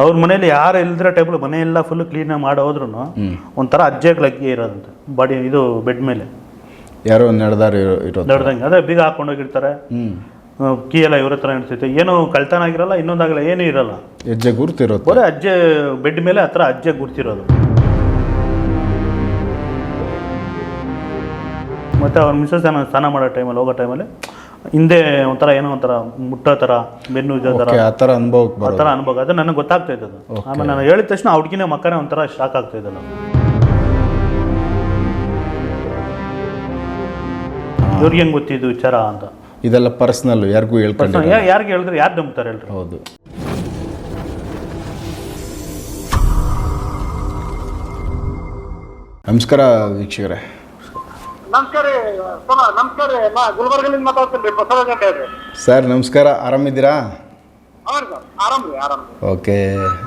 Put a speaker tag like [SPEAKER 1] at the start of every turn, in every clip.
[SPEAKER 1] ಅವ್ರ ಮನೇಲಿ ಯಾರು ಇಲ್ದಿರೋ ಟೇಬಲ್ ಮನೆಯೆಲ್ಲ ಫುಲ್ ಕ್ಲೀನಾಗಿ ಮಾಡಿ ಹೋದ್ರು ಒಂಥರ ಅಜ್ಜೆಗ್ಲಕ್ಕಿ ಇರೋದಂತೆ. ಬಾಡಿ ಇದು ಬೆಡ್ ಮೇಲೆ.
[SPEAKER 2] ಯಾರೋ ನಡೆದಾರ ಇರೋದು.
[SPEAKER 1] ದೊಡ್ಡದಂಗೆ ಅದೇ ಬೀಗ ಹಾಕೊಂಡೋಗಿರ್ತಾರೆ
[SPEAKER 2] ಹೋಗಿರ್ತಾರೆ.
[SPEAKER 1] ಕೀ ಎಲ್ಲ ಇವ್ರ ಹತ್ರ ಇರ್ತೈತೆ ಏನು ಕಳ್ತನ ಆಗಿರಲ್ಲ ಇನ್ನೊಂದಾಗಲ್ಲ ಏನೂ ಇರಲ್ಲ.
[SPEAKER 2] ಹೆಜ್ಜೆ ಗುರ್ತಿರೋದು.
[SPEAKER 1] ಬರೀ ಅಜ್ಜೆ ಬೆಡ್ ಮೇಲೆ ಹತ್ರ ಅಜ್ಜೆ ಗುರ್ತಿರೋದು. ಮತ್ತು ಅವ್ರ ಮಿಸ್ಸಸ್ ಏನೋ ಸ್ನಾನ ಮಾಡೋ ಟೈಮಲ್ಲಿ ಹೋಗೋ ಟೈಮಲ್ಲಿ ಹಿಂದೆ ಒಂಥರ ಏನೋ ಒಂಥರ ಮುಟ್ಟೋ ಥರ ಬೆನ್ನು ಉಜ್ಜೋ ಥರ.
[SPEAKER 2] ಅನುಭವ ಆ ಥರ ಅನುಭವಕ್ಕೆ
[SPEAKER 1] ಆ
[SPEAKER 2] ಬರೋದು.
[SPEAKER 1] ಥರ ಅನುಭವ. ಅದು ನನಗೆ ಗೊತ್ತಾಗ್ತಾ ಇದ್ದದು ಆಮೇಲೆ ನಾನು ಹೇಳಿದ ತಕ್ಷಣ ಆ ಹುಡುಗಿನೇ ಮಕ್ಕನೇ ಒಂಥರ ಶಾಕ್ ಆಗ್ತಾ ಇದ್ದಲ್ಲ ಇವ್ರಿಗೆ ಹೆಂಗೆ ಗೊತ್ತಿದ್ದು ವಿಚಾರ ಅಂತ?
[SPEAKER 2] ಇದೆಲ್ಲ ಪರ್ಸ್ನಲ್ ಯಾರಿಗೂ ಹೇಳ್ಕೊಂಡು
[SPEAKER 1] ಯಾರಿಗೆ ಹೇಳಿದ್ರೆ? ಯಾರು ನಂಬ್ತಾರೆ ಹೇಳ್ರಿ?
[SPEAKER 2] ಹೌದು. ನಮಸ್ಕಾರ ವೀಕ್ಷಕರೇ.
[SPEAKER 3] ನಮಸ್ಕಾರ ರೀ ಸರ ನಮಸ್ಕಾರ ರೀ ನಾ ಗುಲ್ಬರ್ಗಲಿಂದ ಮಾತಾಡ್ತೀನಿ ರೀ ಬಸವರಾಜ್ ಅಂತ ಹೇಳ್ರಿ
[SPEAKER 2] ಸರ್ ನಮಸ್ಕಾರ. ಆರಾಮಿದ್ದೀರಾ
[SPEAKER 3] ಸರ್. ಆರಾಮ್ ರೀ ಆರಾಮ್ ರೀ
[SPEAKER 2] ಓಕೆ.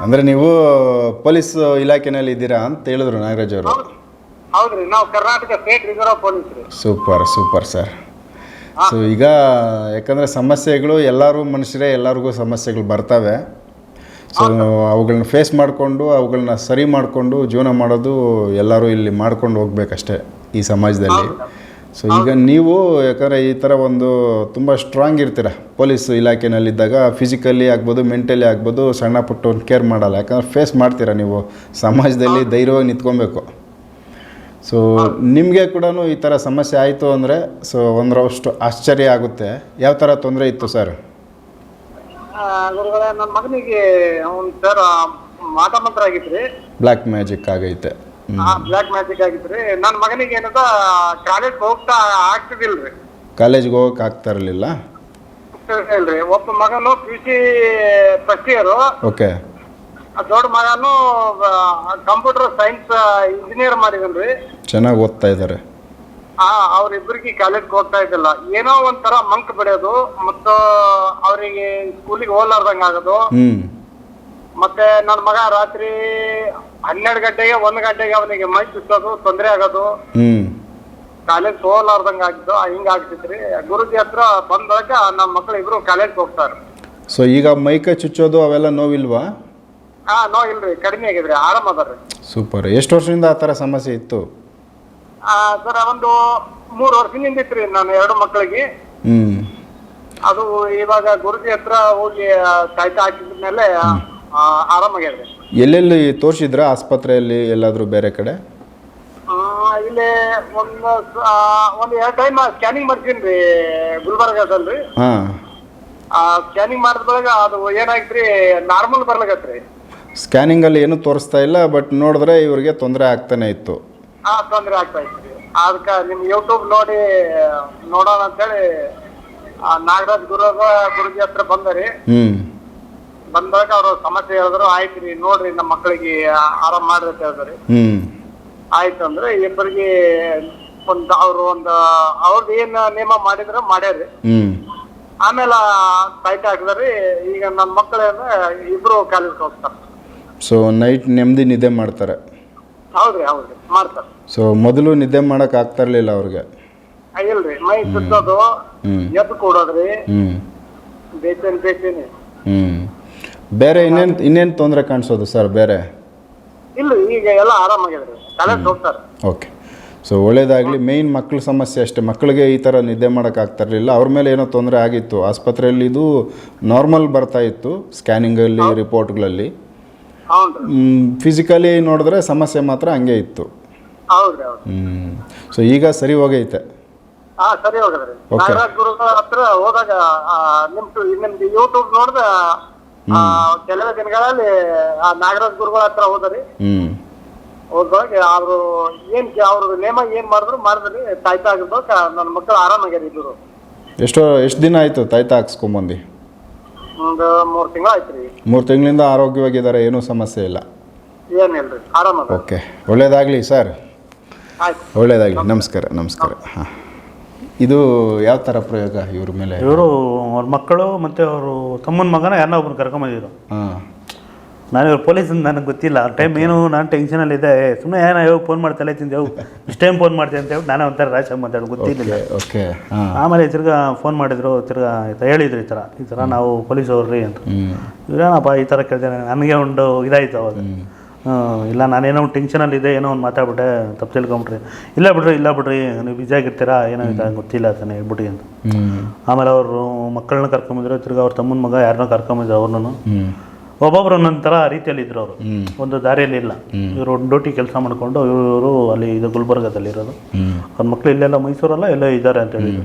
[SPEAKER 2] ಅಂದರೆ ನೀವು ಪೊಲೀಸ್ ಇಲಾಖೆನಲ್ಲಿ ಇದ್ದೀರಾ ಅಂತ ಹೇಳಿದ್ರು ನಾಗರಾಜ್ ಅವರು.
[SPEAKER 3] ಹೌದು. ಹೌದ್ರಿ ನಾವು ಕರ್ನಾಟಕ ಸ್ಟೇಟ್ ರಿಸರ್ವ್ ಪೊಲೀಸ್ ರೀ.
[SPEAKER 2] Super super sir. ಸೊ ಈಗ ಯಾಕಂದರೆ ಸಮಸ್ಯೆಗಳು ಎಲ್ಲರೂ ಮನುಷ್ಯರೇ ಎಲ್ಲರಿಗೂ ಸಮಸ್ಯೆಗಳು ಬರ್ತವೆ. ಸೊ ಅವುಗಳನ್ನ ಫೇಸ್ ಮಾಡಿಕೊಂಡು ಅವುಗಳನ್ನ ಸರಿ ಮಾಡಿಕೊಂಡು ಜೀವನ ಮಾಡೋದು ಎಲ್ಲರೂ ಇಲ್ಲಿ ಮಾಡ್ಕೊಂಡು ಹೋಗ್ಬೇಕಷ್ಟೇ. ಈ ಸಮಾಜದಲ್ಲಿ. ಸೊ ಈಗ ನೀವು ಯಾಕಂದರೆ ಈ ಥರ ಒಂದು ತುಂಬ ಸ್ಟ್ರಾಂಗ್ ಇರ್ತೀರ. ಪೊಲೀಸ್ ಇಲಾಖೆನಲ್ಲಿದ್ದಾಗ ಫಿಸಿಕಲಿ ಆಗ್ಬೋದು ಮೆಂಟಲಿ ಆಗ್ಬೋದು ಸಣ್ಣ ಪುಟ್ಟ ಒಂದು ಕೇರ್ ಮಾಡಲ್ಲ. ಯಾಕಂದ್ರೆ ಫೇಸ್ ಮಾಡ್ತೀರಾ ನೀವು. ಸಮಾಜದಲ್ಲಿ ಧೈರ್ಯವಾಗಿ ನಿಂತ್ಕೊಬೇಕು. ಸೊ ನಿಮಗೆ ಕೂಡ ಈ ಥರ ಸಮಸ್ಯೆ ಆಯಿತು ಅಂದರೆ ಸೊ ಒಂದರಷ್ಟು ಆಶ್ಚರ್ಯ ಆಗುತ್ತೆ. ಯಾವ ಥರ ತೊಂದರೆ ಇತ್ತು ಸರ್
[SPEAKER 3] ನನ್ನ ಮಗನಿಗೆ ಸರ್ ಮಾಟ ಮಂತ್ರ ಆಗಿತ್ರಿ
[SPEAKER 2] ಬ್ಲ್ಯಾಕ್ ಮ್ಯಾಜಿಕ್ ಆಗೈತೆ.
[SPEAKER 3] ಆ ಬ್ಲ್ಯಾಕ್ ಮ್ಯಾಜಿಕ್ ಆಗಿದ್ರಿ ನನ್ನ ಮಗನಿಗೆ ಏನದ ಕಾಲೇಜ್ ಹೋಗ್ತಾ ಆಗ್ತಿದಿಲ್ರಿ
[SPEAKER 2] ಕಾಲೇಜ್ಗೆ ಹೋಗಕ್ಕೆ ಆಗ್ತಾ ಇರಲಿಲ್ಲ?
[SPEAKER 3] ಇಲ್ರಿ ಒಬ್ಬ ಮಗನು P C first year
[SPEAKER 2] okay
[SPEAKER 3] ದೊಡ್ಡ ಮಗನು ಕಂಪ್ಯೂಟರ್ ಸೈನ್ಸ್ ಇಂಜಿನಿಯರ್ ಮಾಡಿದನ್ರಿ.
[SPEAKER 2] ಚೆನ್ನಾಗಿ ಓದ್ತಾ ಇದ್ದಾರೆ
[SPEAKER 3] ಆ ಅವ್ರಿಬ್ರಿಗೆ ಕಾಲೇಜ್ ಹೋಗ್ತಾ ಇದ್ದಿಲ್ಲ. ಏನೋ ಒಂಥರ ಮಂಕ್ ಬೆಳೆಯೋದು ಮತ್ತು ಅವರಿಗೆ ಸ್ಕೂಲಿಗೆ ಹೋಗ್ಲಾರ್ದಂಗ ಆಗೋದು.
[SPEAKER 2] ಹ್ಞೂ
[SPEAKER 3] ಮತ್ತೆ ನನ್ನ ಮಗ ರಾತ್ರಿ ಹನ್ನೆರಡು ಗಂಟೆಗೆ ಒಂದ್ ಗಂಟೆಗೆ ಅವನಿಗೆ ಮೈ ಚುಚ್ಚೋದು ತೊಂದರೆ ಆಗೋದು.
[SPEAKER 2] ಹ್ಞೂ
[SPEAKER 3] ಕಾಲೇಜ್ ಹೋಗ್ಲಾರ್ದಂಗ ಆಗಿದ್ದು ಹಿಂಗ ಆಗ್ತಿತ್ರಿ. ಗುರುಜಿ ಹತ್ರ ಬಂದಾಗ ನಮ್ಮ ಮಕ್ಳು ಇಬ್ರು ಕಾಲೇಜ್ ಹೋಗ್ತಾರೆ.
[SPEAKER 2] ಸೊ ಈಗ ಮೈಕೈ ಚುಚ್ಚೋದು ಅವೆಲ್ಲ ನೋವಿಲ್ವಾ?
[SPEAKER 3] ಹಾ ನೋ ಇಲ್ರಿ ಕಡಿಮೆ ಆಗಿದ್ರಿ ಆರಾಮ್ ಅದಾರ್ರಿ.
[SPEAKER 2] ಸೂಪರ್ ಎಷ್ಟು ವರ್ಷದಿಂದ ಆ ಥರ ಸಮಸ್ಯೆ ಇತ್ತು?
[SPEAKER 3] ಆ ಸರ್ ಒಂದು ಮೂರು ವರ್ಷದಿಂದ ಇತ್ರಿ ನಾನು ಎರಡು ಮಕ್ಕಳಿಗೆ.
[SPEAKER 2] ಹ್ಞೂ
[SPEAKER 3] ಅದು ಇವಾಗ ಗುರುಜಿ ಹತ್ರ ಹೋಗಿ ಕಾಯ್ತಾ ಹಾಕಿದ ಮೇಲೆ ಆರಾಮಾಗ್ಯದ್ರಿ
[SPEAKER 2] ಎಲ್ಲೆಲ್ಲಿ ತೋರಿಸಿದ್ರ ಆಸ್ಪತ್ರೆಯಲ್ಲಿ ಎಲ್ಲಾದರೂ ಬೇರೆ ಕಡೆ?
[SPEAKER 3] ಆ, ಇಲ್ಲಿ ಒಂದು ಆ, ಒಂದ್ ಎರಡು ಟೈಮ್ ಸ್ಕ್ಯಾನಿಂಗ್ ಮಾಡ್ತೀನಿ ರೀ ಗುಲ್ಬರ್ಗದಲ್ಲಿ
[SPEAKER 2] ಹಾಂ.
[SPEAKER 3] ಸ್ಕ್ಯಾನಿಂಗ್ ಮಾಡಿದ ಬಳಿಕ ಅದು ಏನಾಯ್ತ್ರಿ ನಾರ್ಮಲ್ ಬರ್ಲಾಗತ್ರಿ
[SPEAKER 2] ಸ್ಕ್ಯಾನಿಂಗಲ್ಲಿ ಏನೂ ತೋರಿಸ್ತಾ ಇಲ್ಲ ಬಟ್ ನೋಡಿದ್ರೆ ಇವ್ರಿಗೆ ತೊಂದರೆ ಆಗ್ತಾನೆ ಇತ್ತು.
[SPEAKER 3] ಆ ತೊಂದರೆ ಆಗ್ತಾ ಇತ್ತು. ಅದಕ್ಕೆ ನಿಮ್ ಯೂಟ್ಯೂಬ್ ನೋಡಿ ನೋಡೋಣ ಅಂತೇಳಿ ಆ, ನಾಗರಾಜ್ ಗುರು ಗುರುಜಿ ಹತ್ರ ಬಂದರಿ
[SPEAKER 2] ಹ್ಞೂ
[SPEAKER 3] ಬಂದಾಗ ಅವ್ರ ಸಮಸ್ಯೆ ಹೇಳಿದ್ರು ಆಯ್ತು ರೀ ನೋಡ್ರಿ ನಮ್ಮ ಮಕ್ಕಳಿಗೆ ಆರಾಮ್ ಮಾಡ್ರಿ ಅಂತ ಹೇಳಿದ್ರಿ
[SPEAKER 2] ಹ್ಞೂ
[SPEAKER 3] ಆಯ್ತು ಅಂದ್ರೆ ಇಬ್ಬರಿಗೆ ಒಂದು ಅವ್ರು ಒಂದು ಅವ್ರದ್ದು ಏನ್ ನೇಮ ಮಾಡಿದ್ರ ಮಾಡ್ಯಾರಿ
[SPEAKER 2] ಹ್ಮ್.
[SPEAKER 3] ಆಮೇಲೆ ಸೈಟ್ ಹಾಕಿದ್ರಿ ಈಗ ನನ್ನ ಮಕ್ಕಳೇನ ಇಬ್ರು ಕಾಲೇಜ್ ಹೋಗ್ತಾರೆ.
[SPEAKER 2] ಸೊ ನೈಟ್ ನೆಮ್ಮದಿ ನಿದ್ದೆ ಮಾಡ್ತಾರೆ.
[SPEAKER 3] ಹೌದ್ರಿ ಹೌದ್ರಿ ಮಾಡ್ತಾರೆ.
[SPEAKER 2] ಸೊ ಮೊದಲು ನಿದ್ದೆ ಮಾಡಕ್ ಆಗ್ತಾ ಇರ್ಲಿಲ್ಲ ಅವ್ರಿಗೆ.
[SPEAKER 3] ಆ, ಇಲ್ರಿ ಮೈ ಸುತ್ತೋದು ಎದ್ದು ಕೂಡೋದ್ರಿ.
[SPEAKER 2] ಹ್ಮ್.
[SPEAKER 3] ಬೇತೇನಿ
[SPEAKER 2] ಹ್ಞೂ ಬೇರೆ ಇನ್ನೇನು ಇನ್ನೇನು ತೊಂದರೆ ಕಾಣಿಸೋದು ಸರ್ ಬೇರೆ?
[SPEAKER 3] ಇಲ್ಲ ಈಗ ಎಲ್ಲ ಆರಾಮಾಗಿದೆ ಕಾಲೇಜ್ ಹೋಗ್ತಾರ
[SPEAKER 2] ಓಕೆ. ಸೊ ಒಳ್ಳೇದಾಗಲಿ ಮೇಯ್ನ್ ಮಕ್ಕಳ ಸಮಸ್ಯೆ ಅಷ್ಟೇ. ಮಕ್ಕಳಿಗೆ ಈ ಥರ ನಿದ್ದೆ ಮಾಡೋಕೆ ಆಗ್ತಾ ಇರಲಿಲ್ಲ ಅವ್ರ ಮೇಲೆ ಏನೋ ತೊಂದರೆ ಆಗಿತ್ತು. ಆಸ್ಪತ್ರೆಯಲ್ಲಿ ಇದು ನಾರ್ಮಲ್ ಬರ್ತಾ ಇತ್ತು ಸ್ಕ್ಯಾನಿಂಗಲ್ಲಿ ರಿಪೋರ್ಟ್ಗಳಲ್ಲಿ ಫಿಸಿಕಲಿ ನೋಡಿದ್ರೆ ಸಮಸ್ಯೆ ಮಾತ್ರ ಹಂಗೆ ಇತ್ತು. ಹ್ಞೂ ಸೊ ಈಗ ಸರಿ ಹೋಗೈತೆ.
[SPEAKER 3] ಹಾ ಸರಿ ಹೋಗದ್ರಿ.
[SPEAKER 2] Okay.
[SPEAKER 3] ನಾಗರಾಜ್ ಗುರುಗಳ ಹತ್ರ ಹೋದಾಗ ನಿಮ್ದು ನಿಮ್ದು ಯೂಟ್ಯೂಬ್ ನೋಡ್ದ ಕೆಲವೇ ದಿನಗಳಲ್ಲಿ ಆ ನಾಗರಾಜ್ ಗುರುಗಳ ಹತ್ರ ಹೋದ್ರಿ.
[SPEAKER 2] ಹ್ಞೂ
[SPEAKER 3] ಹೋದಾಗ ಅವ್ರು ಏನ್ ಅವ್ರ ನೇಮ ಏನ್ ಮಾಡಿದ್ರು ಮಾಡಿದ್ರಿ ತಾಯ್ತ ಆಗಿರ್ಬೇಕ ನನ್ನ ಮಕ್ಕಳು ಆರಾಮಾಗ್ಯಾರ ಇದ್ರು
[SPEAKER 2] ಎಷ್ಟು ಎಷ್ಟು ದಿನ ಆಯ್ತು ತಾಯ್ತ ಹಾಕ್ಸ್ಕೊಂಬಂದು
[SPEAKER 3] ಒಂದು ಮೂರ್ ತಿಂಗಳು ಆಯ್ತ್ರಿ.
[SPEAKER 2] ಮೂರು ತಿಂಗಳಿಂದ ಆರೋಗ್ಯವಾಗಿದ್ದಾರೆ ಏನೂ ಸಮಸ್ಯೆ ಇಲ್ಲ.
[SPEAKER 3] ಏನಿಲ್ರಿ ಆರಾಮ
[SPEAKER 2] ಓಕೆ. ಒಳ್ಳೇದಾಗಲಿ ಸರ್.
[SPEAKER 3] ಆಯ್ತು.
[SPEAKER 2] ಒಳ್ಳೇದಾಗಲಿ. ನಮಸ್ಕಾರ ನಮಸ್ಕಾರ. ಹಾಂ. ಇದು ಯಾವ ಥರ ಪ್ರಯೋಗ ಇವ್ರ ಮೇಲೆ?
[SPEAKER 1] ಇವರು ಅವ್ರ ಮಕ್ಕಳು ಮತ್ತು ಅವರು ತಮ್ಮನ ಮಗನ ಯಾರನ್ನ ಒಬ್ಬನ ಕರ್ಕೊಂಬಂದಿದ್ರು.
[SPEAKER 2] ಹಾಂ.
[SPEAKER 1] ನಾನು ಇವ್ರು ಪೊಲೀಸ್ ನನಗೆ ಗೊತ್ತಿಲ್ಲ. ಆ ಟೈಮ್ ಏನು ನಾನು ಟೆನ್ಷನಲ್ಲಿದ್ದೆ ಸುಮ್ಮನೆ ಏನೋ ಯಾವ ಫೋನ್ ಮಾಡ್ತಲೇ ತಿಂದೆವು ಇಷ್ಟು ಟೈಮ್ ಫೋನ್ ಮಾಡ್ತೀನಿ ಅಂತ ಹೇಳಿ ನಾನೇ ಒಂಥರ ರಾಶ ಮಾತಾಡೋ ಗೊತ್ತಿಲ್ಲ
[SPEAKER 2] ಓಕೆ ಹಾಂ.
[SPEAKER 1] ಆಮೇಲೆ ತಿರ್ಗಾ ಫೋನ್ ಮಾಡಿದ್ರು ತಿರ್ಗಾ ಈ ಥರ ಹೇಳಿದ್ರು ಈ ಥರ ಈ ಥರ ನಾವು ಪೊಲೀಸ್ ಅವ್ರಿ ಅಂತ. ಇವ್ರೇನಪ್ಪ ಈ ಥರ ಕೇಳ್ತಾರೆ ನನಗೆ ಒಂದು ಇದಾಯಿತು ಅವಾಗ. ಇಲ್ಲ ನಾನೇನೋ ಒಂದು ಟೆನ್ಷನಲ್ಲಿದ್ದೆ ಏನೋ ಒಂದು ಮಾತಾಡ್ಬಿಟ್ಟೆ ತಪ್ಪು ತಿಳ್ಕೊಂಬಿಟ್ರಿ. ಇಲ್ಲ ಬಿಡ್ರಿ ಇಲ್ಲ ಬಿಡ್ರಿ ನೀವು ಬಿಜಿ ಆಗಿರ್ತೀರಾ ಏನೋ ಇದು ಗೊತ್ತಿಲ್ಲ ತಾನೆ ಹೇಳ್ಬಿಡಿ ಅಂತ. ಆಮೇಲೆ ಅವರು ಮಕ್ಕಳನ್ನ ಕರ್ಕೊಂಬಂದ್ರು ತಿರ್ಗಿ ಅವ್ರ ತಮ್ಮನ ಮಗ ಯಾರನ್ನೋ ಕರ್ಕೊಂಬಂದ್ರು ಅವ್ರನ್ನೂ. ಒಬ್ಬೊಬ್ರು ಒಂದೊಂದು ಥರ ರೀತಿಯಲ್ಲಿ ಇದ್ರು ಅವರು. ಒಂದು ದಾರಿಯಲ್ಲಿ ಇಲ್ಲ. ಇವರು ಡ್ಯೂಟಿ ಕೆಲಸ ಮಾಡ್ಕೊಂಡು ಇವರು ಅಲ್ಲಿ ಇದು ಗುಲ್ಬರ್ಗದಲ್ಲಿ ಇರೋದು ಅವ್ರ ಮಕ್ಕಳು ಇಲ್ಲೆಲ್ಲ ಮೈಸೂರಲ್ಲ ಎಲ್ಲ ಇದ್ದಾರೆ ಅಂತ ಹೇಳಿದ್ರು.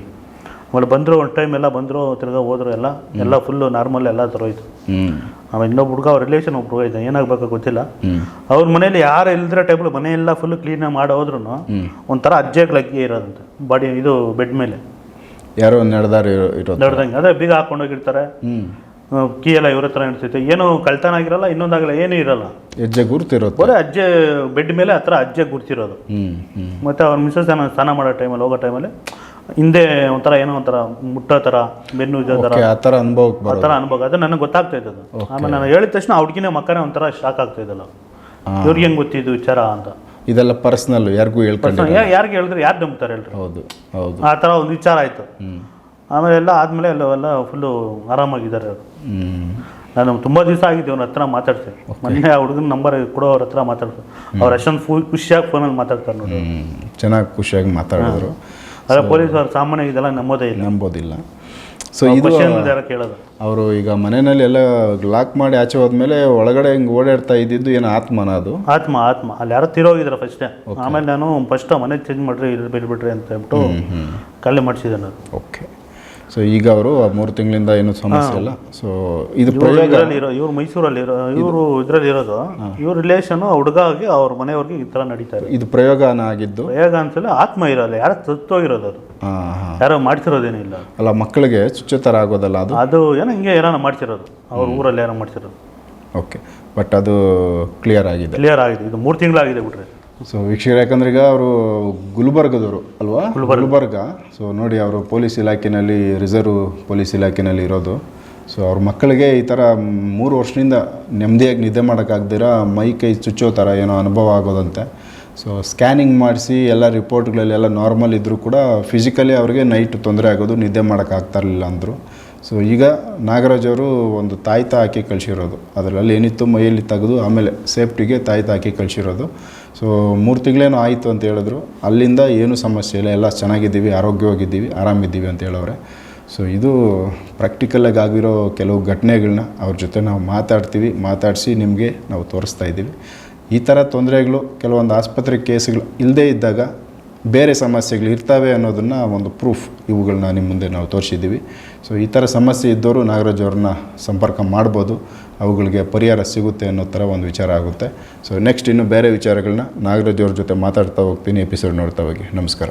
[SPEAKER 1] ಆಮೇಲೆ ಬಂದರು ಒಂದು ಟೈಮ್ ಎಲ್ಲ ಬಂದರು ತಿರ್ಗಾ ಹೋದ್ರು ಎಲ್ಲ ಎಲ್ಲ ಫುಲ್ಲು ನಾರ್ಮಲ್ ಎಲ್ಲ ಥರ ಹೋಯ್ತು ಆಮೇಲೆ ಇನ್ನೊಬ್ಬ ಹುಡುಗ ಅವ್ರ ರಿಲೇಷನ್ ಒಬ್ಬರು ಹೋಯ್ತು ಏನಾಗಬೇಕು ಗೊತ್ತಿಲ್ಲ. ಅವ್ರ ಮನೇಲಿ ಯಾರು ಇಲ್ದಿರೋ ಟೈಪ್ಲು ಮನೆಯೆಲ್ಲ ಫುಲ್ ಕ್ಲೀನಾಗಿ ಮಾಡಿ ಹೋದ್ರು ಒಂಥರ ಅಜ್ಜೆಗೆ ಲಗ್ಗೆ ಇರೋದಂತೆ ಬಾಡಿ ಇದು ಬೆಡ್ ಮೇಲೆ.
[SPEAKER 2] ಯಾರೋ ನಡೆದಾರ
[SPEAKER 1] ನಡೆದಂಗೆ ಅದೇ ಬೀಗ ಹಾಕೊಂಡೋಗಿರ್ತಾರೆ ಕೀ ಎಲ್ಲ ಇವ್ರ ಹತ್ರ ಇರ್ತೈತೆ ಏನು ಕಳ್ತನ ಆಗಿರಲ್ಲ ಇನ್ನೊಂದಾಗಲ್ಲ ಏನೂ ಇರಲ್ಲ.
[SPEAKER 2] ಹೆಜ್ಜೆ ಗುರ್ತಿರೋದು.
[SPEAKER 1] ಬರೀ ಅಜ್ಜೆ ಬೆಡ್ ಮೇಲೆ ಹತ್ರ ಅಜ್ಜೆ ಗುರ್ತಿರೋದು. ಮತ್ತು ಅವ್ರ ಮಿಸ್ಸಸ್ ಸ್ನಾನ ಮಾಡೋ ಟೈಮಲ್ಲಿ ಹೋಗೋ ಟೈಮಲ್ಲಿ ಹಿಂದೆ ಒಂಥರ ಏನೋ ಒಂಥರ ಮುಟ್ಟೋ ಥರ ಬೆನ್ನು ಥರ.
[SPEAKER 2] ಆ ಥರ ಅನುಭವಕ್ಕೆ
[SPEAKER 1] ಆ ಥರ ಅನುಭವ. ಅದು ನನಗೆ ಗೊತ್ತಾಗ್ತಾ ಇದ್ದದು ಆಮೇಲೆ ನಾನು ಹೇಳಿದ ತಕ್ಷಣ ಆ ಹುಡುಗಿನೇ ಮಕ್ಕನೇ ಒಂಥರ ಶಾಕ್ ಆಗ್ತಾ ಇದ್ದಲ್ಲ. ಇವ್ರಿಗೆ ಹೆಂಗೆ ಗೊತ್ತಿದ್ದು ವಿಚಾರ ಅಂತ.
[SPEAKER 2] ಇದೆಲ್ಲ ಪರ್ಸ್ನಲ್ ಯಾರಿಗೂ ಹೇಳ್ಕೊಂಡು
[SPEAKER 1] ಯಾರಿಗೆ ಹೇಳಿದ್ರೆ ಯಾರು ನಂಬ್ತಾರೆ ಹೇಳ್ರಿ
[SPEAKER 2] ಹೌದು ಹೌದು.
[SPEAKER 1] ಆ ಥರ ಒಂದು ವಿಚಾರ ಆಯಿತು. ಆಮೇಲೆ ಎಲ್ಲ ಆದಮೇಲೆ ಎಲ್ಲ ಎಲ್ಲ ಫುಲ್ಲು ಆರಾಮಾಗಿದ್ದಾರೆ ಅವರು. ನಾನು ತುಂಬ ದಿವಸ ಆಗಿದ್ದೆ ಅವ್ರ ಹತ್ರ ಮಾತಾಡ್ತೀನಿ ಮೊನ್ನೆ ಆ ಹುಡುಗನ ನಂಬರ್ ಕೊಡೋ ಅವ್ರ ಹತ್ರ ಮಾತಾಡ್ತಾರೆ ಅವ್ರು ಅಷ್ಟೊಂದು ಫುಲ್ ಖುಷಿಯಾಗಿ ಫೋನಲ್ಲಿ ಮಾತಾಡ್ತಾರೆ ನೋಡಿ.
[SPEAKER 2] ಚೆನ್ನಾಗಿ ಖುಷಿಯಾಗಿ ಮಾತಾಡಿದ್ರು.
[SPEAKER 1] ಅದೇ ಪೊಲೀಸ್ ಅವ್ರ ಸಾಮಾನ್ಯ ಇದೆಲ್ಲ ನಂಬೋದೇ ಇಲ್ಲ.
[SPEAKER 2] ನಂಬೋದಿಲ್ಲ. ಸೊ ಇದು
[SPEAKER 1] ಕೇಳೋದು.
[SPEAKER 2] ಅವರು ಈಗ ಮನೆಯಲ್ಲಿ ಎಲ್ಲ ಲಾಕ್ ಮಾಡಿ ಆಚೆ ಹೋದ್ಮೇಲೆ ಒಳಗಡೆ ಹಿಂಗೆ ಓಡಾಡ್ತಾ ಇದ್ದಿದ್ದು ಏನು ಆತ್ಮನ ಅದು?
[SPEAKER 1] ಆತ್ಮ ಆತ್ಮ. ಅಲ್ಲಿ ಯಾರೋ ತಿರೋಗಿದ್ರು ಫಸ್ಟೇ ಆಮೇಲೆ ನಾನು ಫಸ್ಟ್ ಮನೆ ಚೇಂಜ್ ಮಾಡಿರಿ ಇಲ್ಲಿ ಬಿಡ್ಬಿಟ್ರಿ ಅಂತ ಹೇಳ್ಬಿಟ್ಟು ಕಳ್ಳೆ ಮಾಡಿಸಿದೆ ನಾನು
[SPEAKER 2] ಓಕೆ ಸೊ ಈಗ ಅವರು ಮೂರು ತಿಂಗಳಿಂದ ಏನು ಸಮಸ್ಯೆ ಇಲ್ಲ. ಸೊ ಇದು
[SPEAKER 1] ಇವ್ರು
[SPEAKER 2] ಪ್ರಯೋಗ
[SPEAKER 1] ಇರೋ ಇವ್ರು ಮೈಸೂರಲ್ಲಿ ಇರೋ ಇವರು ಇದರಲ್ಲಿ ಇರೋದು ಇವ್ರ ಹುಡುಗ ಆಗಿ ಅವ್ರ ಮನೆಯವ್ರಿಗೆ ಈ ಥರ ನಡೀತಾರೆ ಇದೆ.
[SPEAKER 2] ಪ್ರಯೋಗನ ಆಗಿದ್ದು?
[SPEAKER 1] ಪ್ರಯೋಗ ಅನ್ಸಲ್ಲ ಆತ್ಮ ಇರಲ್ಲ ಯಾರೋ ಸತ್ತೋಗಿರೋದು ಅದು. ಯಾರೋ ಮಾಡ್ಸಿರೋದೇನಿಲ್ಲ
[SPEAKER 2] ಅಲ್ಲ ಮಕ್ಕಳಿಗೆ ಚುಚ್ಚು ಆಗೋದಲ್ಲ ಅದು?
[SPEAKER 1] ಅದು ಏನೋ ಹಿಂಗೆ ಏನೋ ಮಾಡ್ತಿರೋದು ಅವ್ರ ಊರಲ್ಲಿ ಏನೋ ಮಾಡ್ತಿರೋದು.
[SPEAKER 2] ಓಕೆ ಬಟ್ ಅದು ಕ್ಲಿಯರ್ ಆಗಿದೆ.
[SPEAKER 1] ಕ್ಲಿಯರ್ ಆಗಿದೆ. ಇದು ಮೂರು ತಿಂಗಳಾಗಿದೆ ಬಿಟ್ರೆ.
[SPEAKER 2] ಸೊ ವೀಕ್ಷಕರು ಯಾಕಂದ್ರೆ ಈಗ ಅವರು ಗುಲ್ಬರ್ಗದವರು ಅಲ್ವಾ? ಗುಲ್ಬರ್ಗ. ಸೊ ನೋಡಿ ಅವರು ಪೊಲೀಸ್ ಇಲಾಖೆಯಲ್ಲಿ ರಿಸರ್ವ್ ಪೊಲೀಸ್ ಇಲಾಖೆಯಲ್ಲಿ ಇರೋದು. ಸೊ ಅವ್ರ ಮಕ್ಕಳಿಗೆ ಈ ಥರ ಮೂರು ವರ್ಷದಿಂದ ನೆಮ್ಮದಿಯಾಗಿ ನಿದ್ದೆ ಮಾಡೋಕ್ಕಾಗ್ದಿರ ಮೈ ಕೈ ಚುಚ್ಚೋ ಥರ ಏನೋ ಅನುಭವ ಆಗೋದಂತೆ. ಸೊ ಸ್ಕ್ಯಾನಿಂಗ್ ಮಾಡಿಸಿ ಎಲ್ಲ ರಿಪೋರ್ಟ್ಗಳಲ್ಲಿ ಎಲ್ಲ ನಾರ್ಮಲ್ ಇದ್ದರೂ ಕೂಡ ಫಿಸಿಕಲಿ ಅವರಿಗೆ ನೈಟ್ ತೊಂದರೆ ಆಗೋದು ನಿದ್ದೆ ಮಾಡೋಕ್ಕಾಗ್ತಾ ಇರಲಿಲ್ಲ ಅಂದರು. ಸೊ ಈಗ ನಾಗರಾಜ್ ಅವರು ಒಂದು ತಾಯ್ತ ಹಾಕಿ ಕಳಿಸಿರೋದು. ಅದರಲ್ಲಿ ಏನಿತ್ತು ಮೈಯಲ್ಲಿ ತೆಗೆದು ಆಮೇಲೆ ಸೇಫ್ಟಿಗೆ ತಾಯ್ತ ಹಾಕಿ ಕಳಿಸಿರೋದು. ಸೊ ಮೂರು ತಿಂಗಳೇನೋ ಆಯಿತು ಅಂತ ಹೇಳಿದ್ರು. ಅಲ್ಲಿಂದ ಏನೂ ಸಮಸ್ಯೆ ಇಲ್ಲ. ಎಲ್ಲ ಚೆನ್ನಾಗಿದ್ದೀವಿ, ಆರೋಗ್ಯವಾಗಿದ್ದೀವಿ, ಆರಾಮಿದ್ದೀವಿ ಅಂತ ಹೇಳೋರೆ ಸೊ ಇದು ಪ್ರಾಕ್ಟಿಕಲಾಗಿ ಆಗಿರೋ ಕೆಲವು ಘಟನೆಗಳನ್ನ ಅವ್ರ ಜೊತೆ ನಾವು ಮಾತಾಡ್ತೀವಿ. ಮಾತಾಡಿಸಿ ನಿಮಗೆ ನಾವು ತೋರಿಸ್ತಾ ಇದ್ದೀವಿ. ಈ ಥರ ತೊಂದರೆಗಳು, ಕೆಲವೊಂದು ಆಸ್ಪತ್ರೆ ಕೇಸ್ಗಳು ಇಲ್ಲದೇ ಇದ್ದಾಗ ಬೇರೆ ಸಮಸ್ಯೆಗಳು ಇರ್ತವೆ ಅನ್ನೋದನ್ನು ಒಂದು ಪ್ರೂಫ್ ಇವುಗಳನ್ನ ನಿಮ್ಮ ಮುಂದೆ ನಾವು ತೋರಿಸಿದ್ದೀವಿ. ಸೊ ಈ ಥರ ಸಮಸ್ಯೆ ಇದ್ದವರು ನಾಗರಾಜ್ ಅವ್ರನ್ನ ಸಂಪರ್ಕ ಮಾಡ್ಬೋದು. ಅವುಗಳಿಗೆ ಪರಿಹಾರ ಸಿಗುತ್ತೆ ಅನ್ನೋ ಥರ ಒಂದು ವಿಚಾರ ಆಗುತ್ತೆ. ಸೊ ನೆಕ್ಸ್ಟ್ ಇನ್ನು ಬೇರೆ ವಿಚಾರಗಳನ್ನ ನಾಗರಾಜ್ ಅವ್ರ ಜೊತೆ ಮಾತಾಡ್ತಾ ಹೋಗ್ತೀನಿ ಎಪಿಸೋಡ್ ನೋಡ್ತಾ ಹೋಗಿ. ನಮಸ್ಕಾರ.